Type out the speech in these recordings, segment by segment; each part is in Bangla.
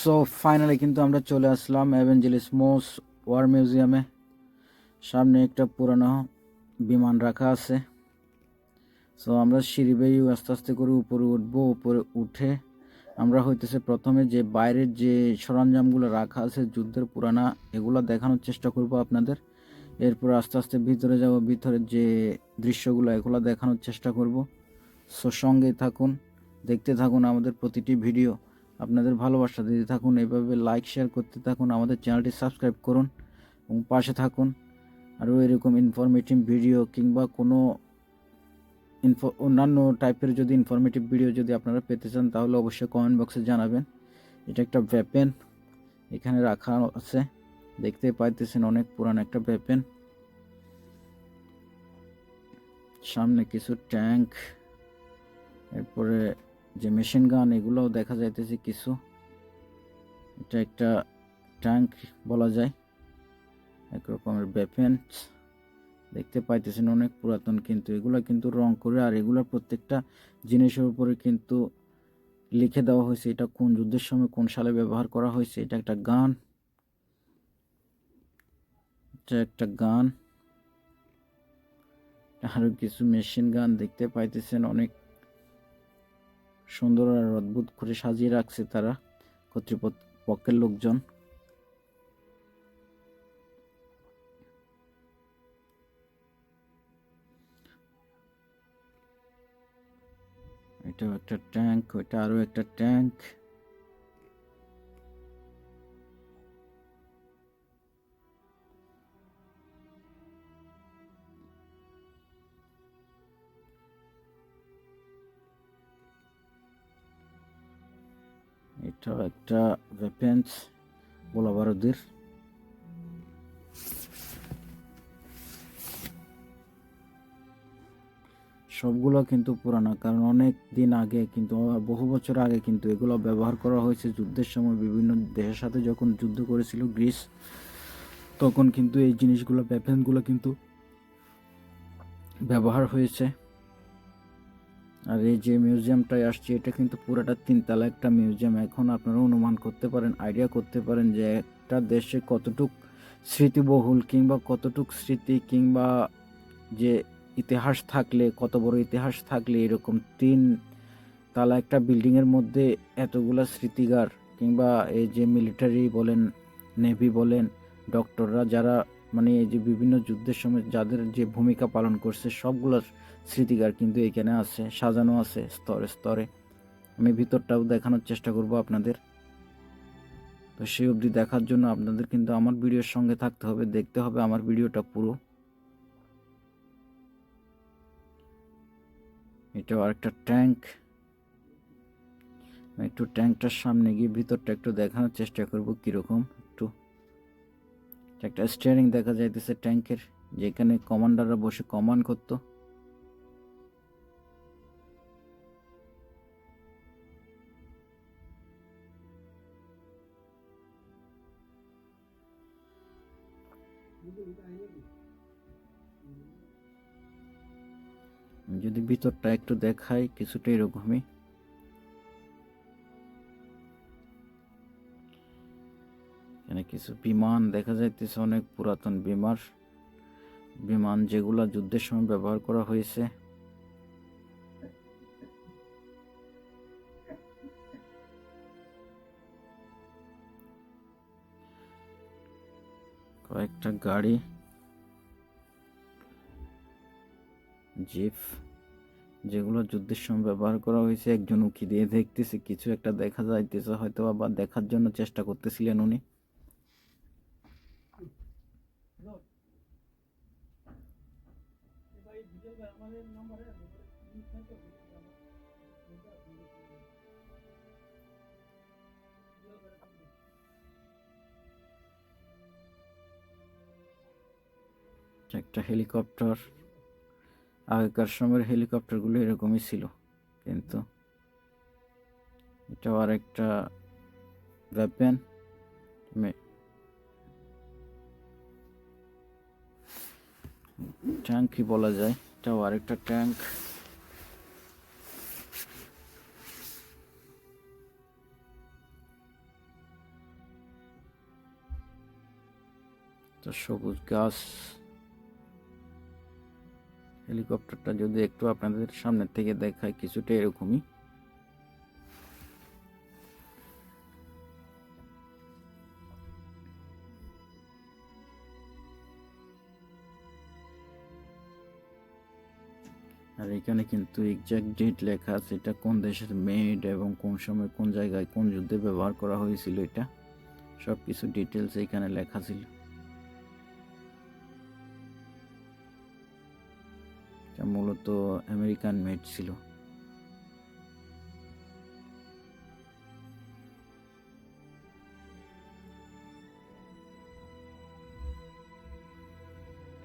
সো ফাইনালি কিন্তু আমরা চলে আসলাম অ্যাভেঞ্জেলিস মোস ওয়ার মিউজিয়ামে সামনে একটা পুরানো বিমান রাখা আছে। সো আমরা সিঁড়ি আস্তে আস্তে করে উপরে উঠবো, উপরে উঠে আমরা হইতেছে প্রথমে যে বাইরের যে সরঞ্জামগুলো রাখা আছে, যুদ্ধের পুরানা, এগুলো দেখানোর চেষ্টা করব আপনাদের। এরপর আস্তে আস্তে ভিতরে যাব, ভিতরের যে দৃশ্যগুলো, এগুলো দেখানোর চেষ্টা করব। সো সঙ্গে থাকুন, দেখতে থাকুন আমাদের প্রতিটি ভিডিও। আপনাদের ভালোবাসা দিতে থাকুন, এভাবে লাইক শেয়ার করতে থাকুন, আমাদের চ্যানেলটি সাবস্ক্রাইব করুন এবং পাশে থাকুন। আরও এরকম ইনফরমেটিভ ভিডিও কিংবা কোনো ইনফো অন্যান্য টাইপের যদি ইনফরমেটিভ ভিডিও যদি আপনারা পেতে চান, তাহলে অবশ্যই কমেন্ট বক্সে জানাবেন। এটা একটা ভ্যাপেন এখানে রাখা আছে। দেখতে পাইতেছেন অনেক পুরান একটা ভ্যাপেন সামনে কিছু ট্যাঙ্ক এরপরে যে মেশিন গান এগুলোও দেখা যাইতেছে কিছু। এটা একটা ট্যাঙ্ক বলা যায়। এক রকমের ভ্যাপেন্স দেখতে পাইতেছেন অনেক পুরাতন, কিন্তু এগুলো কিন্তু রং করে, আর এগুলোর প্রত্যেকটা জিনিসের উপরে কিন্তু লিখে দেওয়া হয়েছে এটা কোন যুদ্ধের সময়, কোন সালে ব্যবহার করা হয়েছে। এটা একটা গান এটা একটা গান আরও কিছু মেশিন গান দেখতে পাইতেছেন অনেক। সুন্দর আর অদ্ভুত করে সাজিয়ে রাখছে তারা। কর্তৃপক্ষের লোকজন। এটা একটা ট্যাঙ্ক, ওইটা আরও একটা ট্যাঙ্ক। একটা ভেপেন্স গোলা বারুদের। সবগুলো কিন্তু পুরানা, কারণ অনেক দিন আগে কিন্তু, বহু বছর আগে কিন্তু এগুলো ব্যবহার করা হয়েছে যুদ্ধের সময়। বিভিন্ন দেশের সাথে যখন যুদ্ধ করেছিল গ্রিস, তখন কিন্তু এই জিনিসগুলো ভেপেনগুলো কিন্তু ব্যবহার হয়েছে। আর এই যে মিউজিয়ামটায় আসছে, এটা কিন্তু পুরোটা তিনতলা একটা মিউজিয়াম। এখন আপনারা অনুমান করতে পারেন আইডিয়া করতে পারেন যে একটা দেশে কতটুক স্মৃতিবহুল কিংবা কতটুক স্মৃতি কিংবা যে ইতিহাস থাকলে, কত বড় ইতিহাস থাকলে এরকম তিন তালা একটা বিল্ডিংয়ের মধ্যে এতগুলা স্মৃতিগার কিংবা এই যে মিলিটারি বলেন নেভি বলেন ডক্টররা যারা মানে এই যে বিভিন্ন যুদ্ধের সময় যাদের যে ভূমিকা পালন করছে, সবগুলোর স্মৃতিকার কিন্তু এখানে আছে, সাজানো আছে স্তরে স্তরে। আমি ভিতরটাও দেখানোর চেষ্টা করব আপনাদের। তো সেই অবধি দেখার জন্য আপনাদের কিন্তু আমার ভিডিওর সঙ্গে থাকতে হবে, দেখতে হবে আমার ভিডিওটা পুরো। এটাও আরেকটা ট্যাঙ্ক। একটু ট্যাঙ্কটার সামনে গিয়ে ভিতরটা একটু দেখানোর চেষ্টা করব কীরকম একটু। একটা স্টিয়ারিং দেখা যাইতেছে ট্যাঙ্কের, যেখানে কমান্ডাররা বসে কমান্ড করতো। ভিতরটা একটু দেখাই কিছুটা এরকমই। এখানে কিছু বিমান দেখা যাইতেছে, অনেক পুরাতন বিমান। বিমান যেগুলা যুদ্ধের সময় ব্যবহার করা হয়েছে। কয়েকটা গাড়ি, জিপ। যেগুলো যুদ্ধের সময় ব্যবহার করা হয়েছে, একজন উকি দিয়ে দেখতেছে, কিছু একটা দেখা যাইতেছে, হয়তো বা দেখার জন্য চেষ্টা করতেছিলেন উনি। একটা হেলিকপ্টার আগেকার সময়ের হেলিকপ্টারগুলো এরকমই ছিল, কিন্তু এটাও আর একটা ব্যাপার ট্যাঙ্কই বলা যায়, এটাও আরেকটা ট্যাঙ্ক তো সবুজ গাছ হেলিকপ্টারটা যদি একটু আপনাদের সামনের থেকে দেখায় কিছুটা এরকমই। আর এখানে কিন্তু এক্সাক্ট ডেট লেখা আছে, এটা কোন দেশের মেড এবং কোন সময় কোন জায়গায় কোন যুদ্ধে ব্যবহার করা হয়েছিল এটা। সব কিছু ডিটেলস এখানে লেখা ছিল। মূলত আমেরিকান মেড ছিল।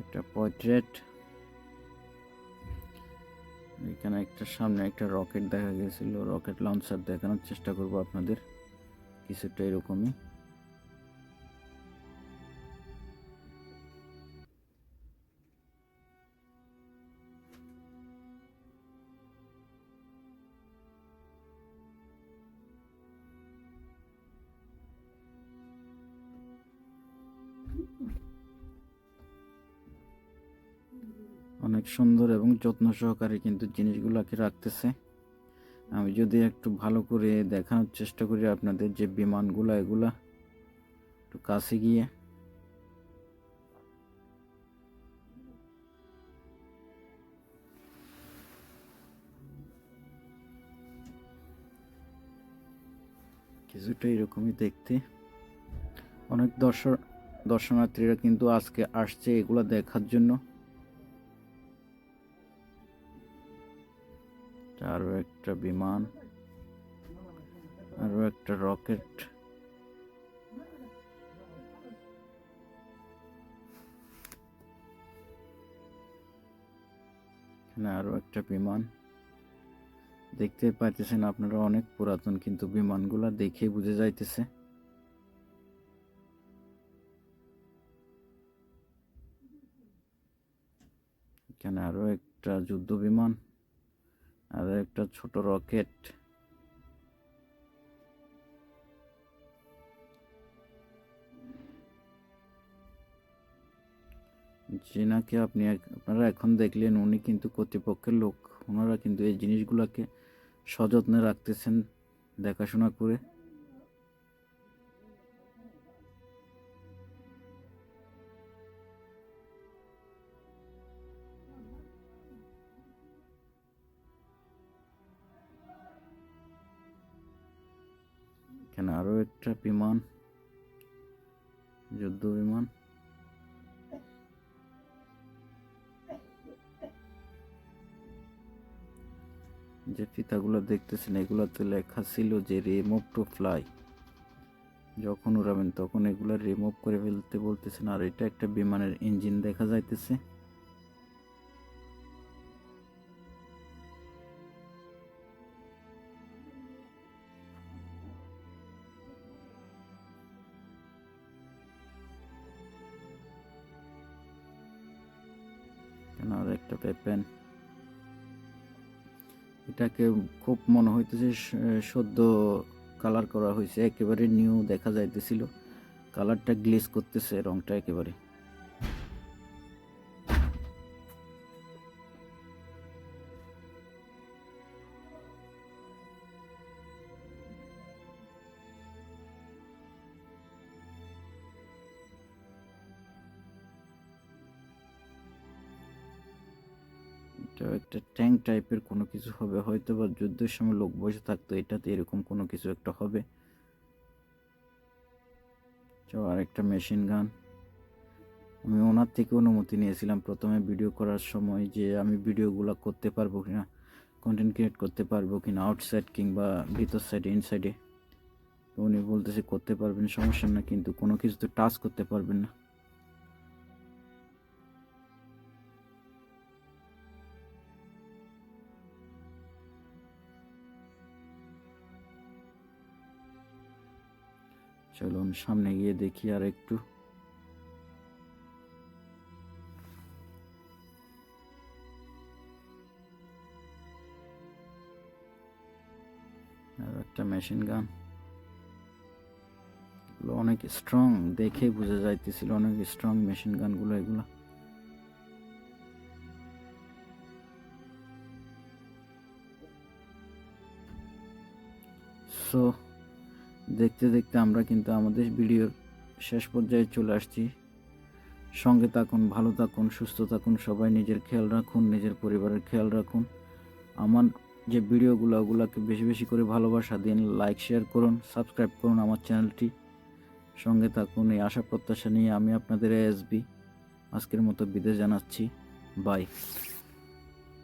একটা পোর্ট্রেট এখানে একটা সামনে একটা রকেট দেখা গেছিল। রকেট লঞ্চার দেখানোর চেষ্টা করব আপনাদের। কিছুটা এরকমই। অনেক সুন্দর এবং যত্ন সহকারে কিন্তু জিনিসগুলোকে রাখতেছে। আমি যদি একটু ভালো করে দেখানোর চেষ্টা করি আপনাদের যে বিমানগুলো, এগুলা একটু কাছে গিয়ে। কিছুটা এরকমই দেখতে। অনেক দর্শক, দর্শনার্থীরা কিন্তু আজকে আসছে এগুলো দেখার জন্য। আরও একটা বিমান, আরও একটা রকেট। এখানে আরও একটা বিমান। দেখতে পাইতেছেন আপনারা অনেক পুরাতন, কিন্তু বিমানগুলা দেখে বুঝে যাইতেছে। এখানে আরও একটা যুদ্ধ বিমান আর একটা ছোট রকেট। যে নাকি আপনি আপনারা এখন দেখলেন উনি কিন্তু কর্তৃপক্ষের লোক। ওনারা কিন্তু এই জিনিসগুলোকে সযত্নে রাখতেছেন দেখাশোনা করে। এখানে আরও একটা বিমান, যুদ্ধ বিমান। যে ফিতাগুলো দেখতেছেন, এগুলোতে লেখা ছিল যে রিমুভ টু ফ্লাই যখন উড়াবেন, তখন এগুলো রিমুভ করে ফেলতে বলতেছেন, আর এটা একটা বিমানের ইঞ্জিন দেখা যাইতেছে। এটাকে খুব মনে হইতেছে সদ্য কালার করা হয়েছে একেবারে নিউ দেখা যাইতেছিল। কালারটা গ্লেস করতেছে, রংটা একেবারে। একটা ট্যাঙ্ক টাইপের কোনো কিছু হবে। হয়তো বা যুদ্ধের সময় লোক বসে থাকতো, এটাতে এরকম কোনো কিছু একটা হবে। তো আর একটা মেশিন গান আমি ওনার থেকে অনুমতি নিয়েছিলাম প্রথমে ভিডিও করার সময় যে আমি ভিডিওগুলো করতে পারব কিনা কন্টেন্ট ক্রিয়েট করতে পারব কি কিনা আউটসাইড কিংবা ভিতর সাইডে ইনসাইডে উনি বলতেছে, করতে পারবেন, সমস্যা না কিন্তু কোনো কিছু তো টাচ করতে পারবেন না। চলুন সামনে গিয়ে দেখি আর একটু। একটা মেশিন গান অনেক স্ট্রং দেখে বোঝা যাইতেছিল অনেক স্ট্রং মেশিন গানগুলো এগুলো। সো দেখতে দেখতে আমরা কিন্তু আমাদের ভিডিওর শেষ পর্যায়ে চলে আসছি। সঙ্গে থাকুন, ভালো থাকুন, সুস্থ থাকুন, সবাই নিজের খেয়াল রাখুন, নিজের পরিবারের খেয়াল রাখুন। আমার যে ভিডিওগুলো, ওগুলোকে বেশি বেশি করে ভালোবাসা দিন লাইক শেয়ার করুন সাবস্ক্রাইব করুন আমার চ্যানেলটি। সঙ্গে থাকুন, এই আশা প্রত্যাশা নিয়ে আমি আপনাদের এসবি আজকের মতো বিদেশ জানাচ্ছি। বাই